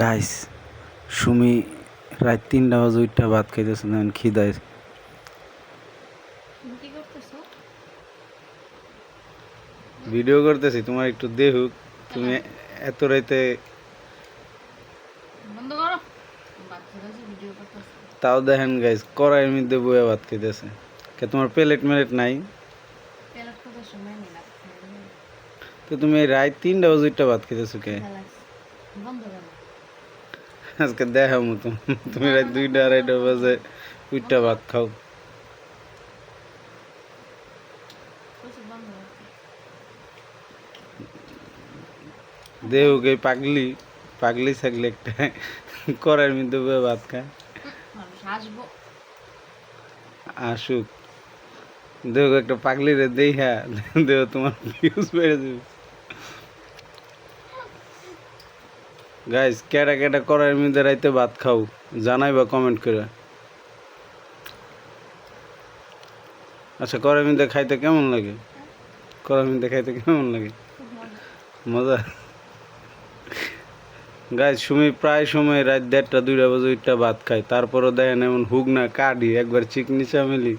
Guys Sumi রাত তিনটা বাজে উঠটা ভাত খাইতেছে না খিদায় ভিডিও করতেছি তোমার একটু দেখুক তুমি এত রাইতে তাও দেখেন গাইস কড়াইয়ের মধ্যে বয়ে ভাত খাইতেছে। কে তোমার প্লেট মেলেট নাই? পেলার কথা সময় নেই না তো তুমি রাত তিনটা বাজে উঠটা ভাত খাইতেছো কে? বন্ধ করো। আজকে দেখা মতো। তুমি রাত দুইটা আড়াইটা বাজে উঠটা ভাত খাও। কিছু বন্ধ করো দেখুক এই পাগলি পাগলি থাকলে একটা কড়াইয়ের মধ্যে বয়ে ভাত খায়। মানুষ হাসবো আসুক। দেখো একটা পাগলি রে দেখা দেখো তোমার ভিউজ বেড়ে যাবে। গাইস কেডা কেডা করার মধ্যে রাইতে ভাত খাও? জানাই বা কমেন্ট করে। আচ্ছা করার মধ্যে খাইতে কেমন লাগে? করার মধ্যে খাইতে কেমন লাগে? মজা। গাইস সুমি প্রায় সময় রাত দেড়টা, দুইটা বাজে উঠটা ভাত খায়। তারপরও দেখেন এমন হুক না কাটি একবার চিকনি চামেলি।